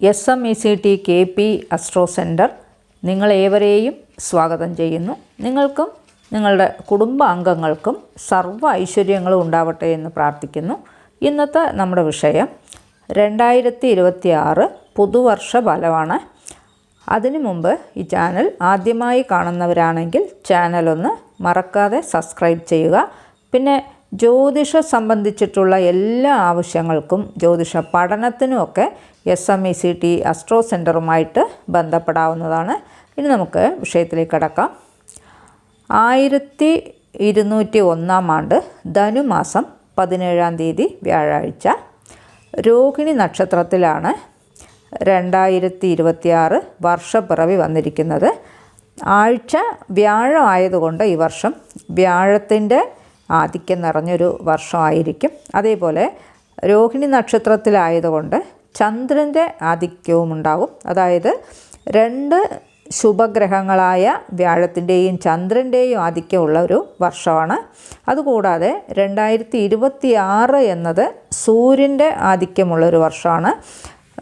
S M E C T K P astro centre നിങ്ങളേവരെയും സ്വാഗതം ചെയ്യുന്നു. നിങ്ങൾക്കും നിങ്ങളുടെ കുടുംബാംഗങ്ങൾക്കും സർവ ഐശ്വര്യങ്ങളും ഉണ്ടാവട്ടെ എന്ന് പ്രാർത്ഥിക്കുന്നു. ഇന്നത്തെ നമ്മുടെ വിഷയം രണ്ടായിരത്തി ഇരുപത്തി ആറ് പുതുവർഷ ഫലമാണ്. അതിനു മുമ്പ് ഈ ചാനൽ ആദ്യമായി കാണുന്നവരാണെങ്കിൽ ചാനലൊന്ന് മറക്കാതെ സബ്സ്ക്രൈബ് ചെയ്യുക. പിന്നെ ജ്യോതിഷ സംബന്ധിച്ചിട്ടുള്ള എല്ലാ ആവശ്യങ്ങൾക്കും ജ്യോതിഷ പഠനത്തിനുമൊക്കെ S M E C T astro സെന്ററുമായിട്ട് ബന്ധപ്പെടാവുന്നതാണ്. ഇനി നമുക്ക് വിഷയത്തിലേക്ക് കടക്കാം. ആയിരത്തി ഇരുന്നൂറ്റി ഒന്നാം ആണ്ട് ധനുമാസം പതിനേഴാം തീയതി വ്യാഴാഴ്ച രോഹിണി നക്ഷത്രത്തിലാണ് രണ്ടായിരത്തി ഇരുപത്തിയാറ് വർഷപ്പിറവി വന്നിരിക്കുന്നത്. ആഴ്ച വ്യാഴം ആയതുകൊണ്ട് ഈ വർഷം വ്യാഴത്തിന്റെ ആധിക്യം നിറഞ്ഞൊരു വർഷമായിരിക്കും. അതേപോലെ രോഹിണി നക്ഷത്രത്തിലായതുകൊണ്ട് ചന്ദ്രന്റെ ആധിക്യവും ഉണ്ടാകും അതായത് രണ്ട് ശുഭഗ്രഹങ്ങളായ വ്യാഴത്തിന്റെയും ചന്ദ്രന്റെയും ആധിക്യമുള്ള ഒരു വർഷമാണ്. അതുകൂടാതെ രണ്ടായിരത്തി ഇരുപത്തി ആറ് എന്നത് സൂര്യന്റെ ആധിക്യമുള്ള ഒരു വർഷമാണ്.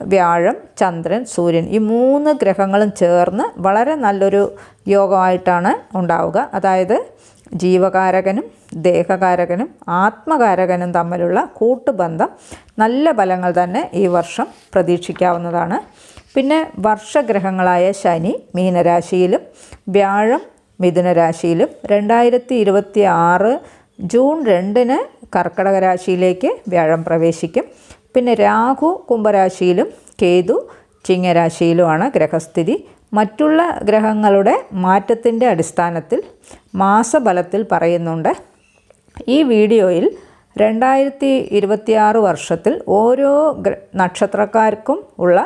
വ്യാഴം ചന്ദ്രൻ സൂര്യൻ ഈ മൂന്ന് ഗ്രഹങ്ങളും ചേർന്ന് വളരെ നല്ലൊരു യോഗമായിട്ടാണ് ഉണ്ടാവുക. അതായത് ജീവകാരകനും ദേഹകാരകനും ആത്മകാരകനും തമ്മിലുള്ള കൂട്ടുബന്ധം നല്ല ഫലങ്ങൾ തന്നെ ഈ വർഷം പ്രതീക്ഷിക്കാവുന്നതാണ്. പിന്നെ വർഷഗ്രഹങ്ങളായ ശനി മീനരാശിയിലും വ്യാഴം മിഥുനരാശിയിലും രണ്ടായിരത്തി ഇരുപത്തി ആറ് ജൂൺ രണ്ടിന് കർക്കടക രാശിയിലേക്ക് വ്യാഴം പ്രവേശിക്കും. പിന്നെ രാഹു കുംഭരാശിയിലും കേതു ചിങ്ങരാശിയിലുമാണ് ഗ്രഹസ്ഥിതി. മറ്റുള്ള ഗ്രഹങ്ങളുടെ മാറ്റത്തിന്റെ അടിസ്ഥാനത്തിൽ മാസബലത്തിൽ പറയുന്നുണ്ട്. ഈ വീഡിയോയിൽ രണ്ടായിരത്തി ഇരുപത്തിയാറ് വർഷത്തിൽ ഓരോ നക്ഷത്രക്കാർക്കും ഉള്ള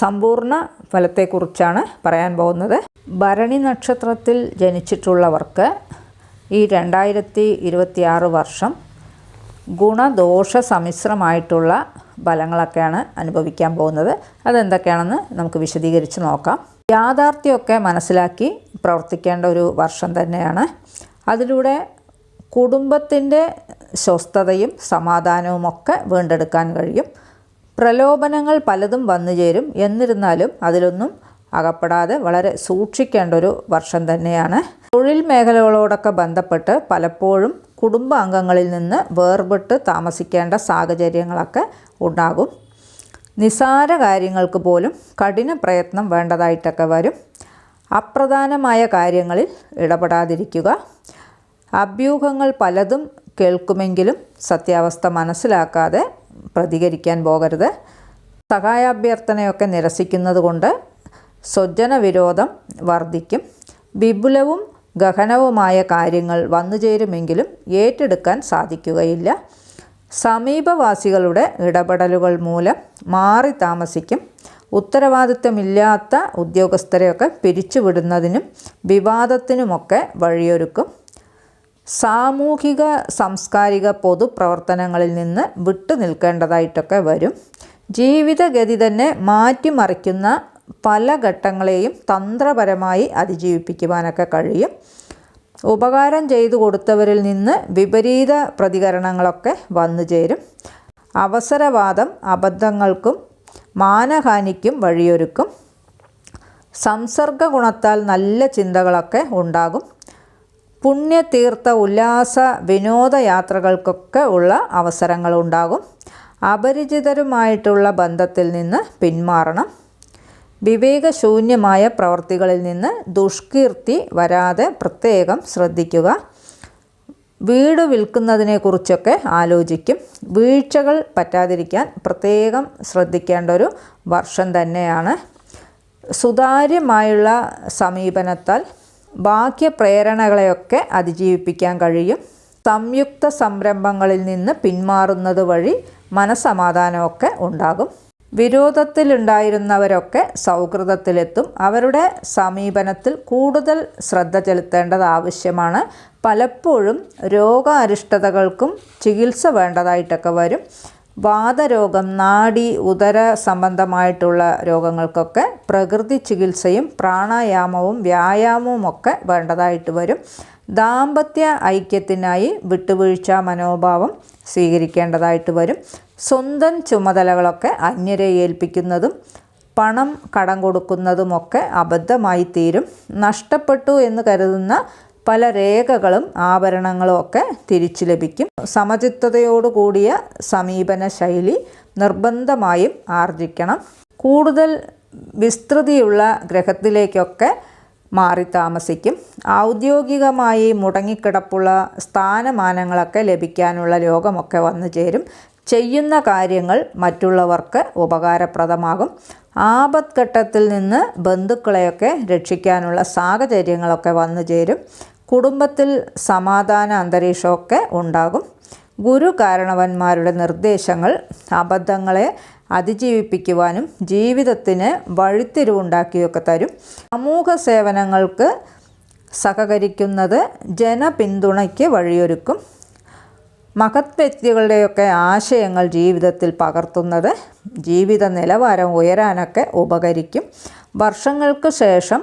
സമ്പൂർണ ഫലത്തെക്കുറിച്ചാണ് പറയാൻ പോകുന്നത്. ഭരണി നക്ഷത്രത്തിൽ ജനിച്ചിട്ടുള്ളവർക്ക് ഈ രണ്ടായിരത്തി ഇരുപത്തിയാറ് വർഷം ഗുണദോഷ സമ്മിശ്രമായിട്ടുള്ള ഫലങ്ങളൊക്കെയാണ് അനുഭവിക്കാൻ പോകുന്നത്. അതെന്തൊക്കെയാണെന്ന് നമുക്ക് വിശദീകരിച്ച് നോക്കാം. യാഥാർത്ഥ്യമൊക്കെ മനസ്സിലാക്കി പ്രവർത്തിക്കേണ്ട ഒരു വർഷം തന്നെയാണ്. അതിലൂടെ കുടുംബത്തിന്റെ സ്വസ്ഥതയും സമാധാനവും ഒക്കെ വീണ്ടെടുക്കാൻ കഴിയും. പ്രലോഭനങ്ങൾ പലതും വന്നു ചേരും. എന്നിരുന്നാലും അതിലൊന്നും അകപ്പെടാതെ വളരെ സൂക്ഷിക്കേണ്ട ഒരു വർഷം തന്നെയാണ്. തൊഴിൽ മേഖലകളോടൊക്കെ ബന്ധപ്പെട്ട് പലപ്പോഴും കുടുംബാംഗങ്ങളിൽ നിന്ന് വേർപെട്ട് താമസിക്കേണ്ട സാഹചര്യങ്ങളൊക്കെ ഉണ്ടാകും. നിസാര കാര്യങ്ങൾക്ക് പോലും കഠിന പ്രയത്നം വേണ്ടതായിട്ടൊക്കെ വരും. അപ്രധാനമായ കാര്യങ്ങളിൽ ഇടപെടാതിരിക്കുക. അഭ്യൂഹങ്ങൾ പലതും കേൾക്കുമെങ്കിലും സത്യാവസ്ഥ മനസ്സിലാക്കാതെ പ്രതികരിക്കാൻ പോകരുത്. സഹായാഭ്യർത്ഥനയൊക്കെ നിരസിക്കുന്നത് കൊണ്ട് സ്വജന വിരോധം വർദ്ധിക്കും. വിപുലവും ഗഹനവുമായ കാര്യങ്ങൾ വന്നുചേരുമെങ്കിലും ഏറ്റെടുക്കാൻ സാധിക്കുകയില്ല. സമീപവാസികളുടെ ഇടപെടലുകൾ മൂലം മാറി താമസിക്കും ഉത്തരവാദിത്തമില്ലാത്ത ഉദ്യോഗസ്ഥരെയൊക്കെ പിരിച്ചുവിടുന്നതിനും വിവാദത്തിനുമൊക്കെ വഴിയൊരുക്കും. സാമൂഹിക സാംസ്കാരിക പൊതുപ്രവർത്തനങ്ങളിൽ നിന്ന് വിട്ടു നിൽക്കേണ്ടതായിട്ടൊക്കെ വരും. ജീവിതഗതി തന്നെ മാറ്റിമറിക്കുന്ന പല ഘട്ടങ്ങളെയും തന്ത്രപരമായി അതിജീവിപ്പിക്കുവാനൊക്കെ കഴിയും. ഉപകാരം ചെയ്തു കൊടുത്തവരിൽ നിന്ന് വിപരീത പ്രതികരണങ്ങളൊക്കെ വന്നു ചേരും. അവസരവാദം അബദ്ധങ്ങൾക്കും മാനഹാനിക്കും വഴിയൊരുക്കും. സംസർഗ ഗുണത്താൽ നല്ല ചിന്തകളൊക്കെ ഉണ്ടാകും. പുണ്യതീർത്ഥ ഉല്ലാസ വിനോദയാത്രകൾക്കൊക്കെ ഉള്ള അവസരങ്ങളുണ്ടാകും അപരിചിതരുമായിട്ടുള്ള ബന്ധത്തിൽ നിന്ന് പിന്മാറണം. വിവേകശൂന്യമായ പ്രവർത്തികളിൽ നിന്ന് ദുഷ്കീർത്തി വരാതെ പ്രത്യേകം ശ്രദ്ധിക്കുക. വീട് വിൽക്കുന്നതിനെക്കുറിച്ചൊക്കെ ആലോചിക്കും. വീഴ്ചകൾ പറ്റാതിരിക്കാൻ പ്രത്യേകം ശ്രദ്ധിക്കേണ്ട ഒരു വർഷം തന്നെയാണ്. സുതാര്യമായുള്ള സമീപനത്താൽ ബാഹ്യപ്രേരണകളെയൊക്കെ അതിജീവിപ്പിക്കാൻ കഴിയും. സംയുക്ത സംരംഭങ്ങളിൽ നിന്ന് പിന്മാറുന്നത് വഴി മനസമാധാനമൊക്കെ ഉണ്ടാകും. വിരോധത്തിലുണ്ടായിരുന്നവരൊക്കെ സൗഹൃദത്തിലെത്തും. അവരുടെ സമീപനത്തിൽ കൂടുതൽ ശ്രദ്ധ ചെലുത്തേണ്ടത് ആവശ്യമാണ്. പലപ്പോഴും രോഗാരിഷ്ടതകൾക്കും ചികിത്സ വേണ്ടതായിട്ടൊക്കെ വരും. വാതരോഗം നാഡി ഉദര സംബന്ധമായിട്ടുള്ള രോഗങ്ങൾക്കൊക്കെ പ്രകൃതി ചികിത്സയും പ്രാണായാമവും വ്യായാമവും ഒക്കെ വേണ്ടതായിട്ട് വരും. ദാമ്പത്യ ഐക്യത്തിനായി വിട്ടുവീഴ്ച മനോഭാവം സ്വീകരിക്കേണ്ടതായിട്ട് വരും. സ്വന്തം ചുമതലകളൊക്കെ അന്യരെ ഏൽപ്പിക്കുന്നതും പണം കടം കൊടുക്കുന്നതുമൊക്കെ അബദ്ധമായി തീരും നഷ്ടപ്പെട്ടു എന്ന് കരുതുന്ന പല രേഖകളും ആഭരണങ്ങളും ഒക്കെ തിരിച്ചു ലഭിക്കും. സമചിത്തതയോടുകൂടിയ സമീപന ശൈലി നിർബന്ധമായും ആർജിക്കണം. കൂടുതൽ വിസ്തൃതിയുള്ള ഗ്രഹത്തിലേക്കൊക്കെ മാറി താമസിക്കും. ഔദ്യോഗികമായി മുടങ്ങിക്കിടപ്പുള്ള സ്ഥാനമാനങ്ങളൊക്കെ ലഭിക്കാനുള്ള ലോകമൊക്കെ വന്നു ചേരും. ചെയ്യുന്ന കാര്യങ്ങൾ മറ്റുള്ളവർക്ക് ഉപകാരപ്രദമാകും. ആപത്ഘട്ടത്തിൽ നിന്ന് ബന്ധുക്കളെയൊക്കെ രക്ഷിക്കാനുള്ള സാഹചര്യങ്ങളൊക്കെ വന്നു ചേരും. കുടുംബത്തിൽ സമാധാന അന്തരീക്ഷമൊക്കെ ഉണ്ടാകും. ഗുരു കാരണവന്മാരുടെ നിർദ്ദേശങ്ങൾ അബദ്ധങ്ങളെ അതിജീവിപ്പിക്കുവാനും ജീവിതത്തിന് വഴിത്തിരിവുണ്ടാക്കിയൊക്കെ തരും. സമൂഹ സേവനങ്ങൾക്ക് സഹകരിക്കുന്നത് ജനപിന്തുണയ്ക്ക് വഴിയൊരുക്കും. മഹത് വ്യക്തികളുടെയൊക്കെ ആശയങ്ങൾ ജീവിതത്തിൽ പകർത്തുന്നത് ജീവിത നിലവാരം ഉയരാനൊക്കെ ഉപകരിക്കും. വർഷങ്ങൾക്ക് ശേഷം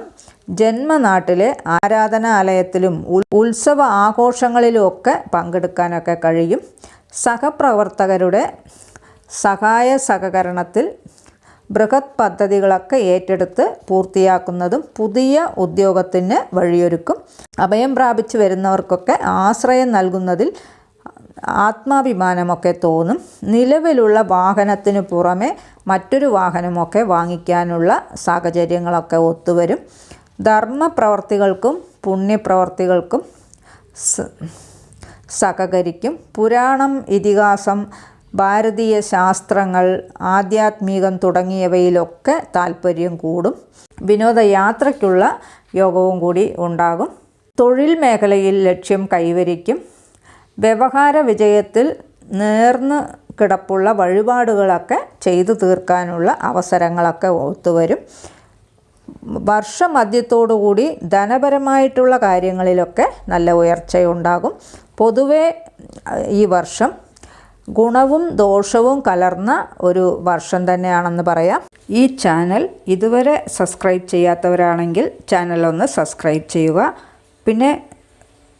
ജന്മനാട്ടിലെ ആരാധനാലയത്തിലും ഉത്സവ ആഘോഷങ്ങളിലുമൊക്കെ പങ്കെടുക്കാനൊക്കെ കഴിയും. സഹപ്രവർത്തകരുടെ സഹായ സഹകരണത്തിൽ ബൃഹത് പദ്ധതികളൊക്കെ ഏറ്റെടുത്ത് പൂർത്തിയാക്കുന്നതും പുതിയ ഉദ്യോഗത്തിന് വഴിയൊരുക്കും. അഭയം പ്രാപിച്ചു വരുന്നവർക്കൊക്കെ ആശ്രയം നൽകുന്നതിൽ ആത്മാഭിമാനമൊക്കെ തോന്നും. നിലവിലുള്ള വാഹനത്തിന് പുറമെ മറ്റൊരു വാഹനമൊക്കെ വാങ്ങിക്കാനുള്ള സാഹചര്യങ്ങളൊക്കെ ഒത്തുവരും. ധർമ്മപ്രവർത്തികൾക്കും പുണ്യപ്രവർത്തികൾക്കും സഹകരിക്കും. പുരാണം ഇതിഹാസം ഭാരതീയ ശാസ്ത്രങ്ങൾ ആധ്യാത്മികം തുടങ്ങിയവയിലൊക്കെ താല്പര്യം കൂടും. വിനോദയാത്രയ്ക്കുള്ള യോഗവും കൂടി ഉണ്ടാകും. തൊഴിൽ മേഖലയിൽ ലക്ഷ്യം കൈവരിക്കും. വ്യവഹാര വിജയത്തിൽ നേർന്ന് കിടപ്പുള്ള വഴിപാടുകളൊക്കെ ചെയ്തു തീർക്കാനുള്ള അവസരങ്ങളൊക്കെ ഒത്തുവരും. വർഷമധ്യത്തോടുകൂടി ധനപരമായിട്ടുള്ള കാര്യങ്ങളിലൊക്കെ നല്ല ഉയർച്ചയുണ്ടാകും. പൊതുവെ ഈ വർഷം ഗുണവും ദോഷവും കലർന്ന ഒരു വർഷം തന്നെയാണെന്ന് പറയാം. ഈ ചാനൽ ഇതുവരെ സബ്സ്ക്രൈബ് ചെയ്യാത്തവരാണെങ്കിൽ ചാനൽ ഒന്ന് സബ്സ്ക്രൈബ് ചെയ്യുക. പിന്നെ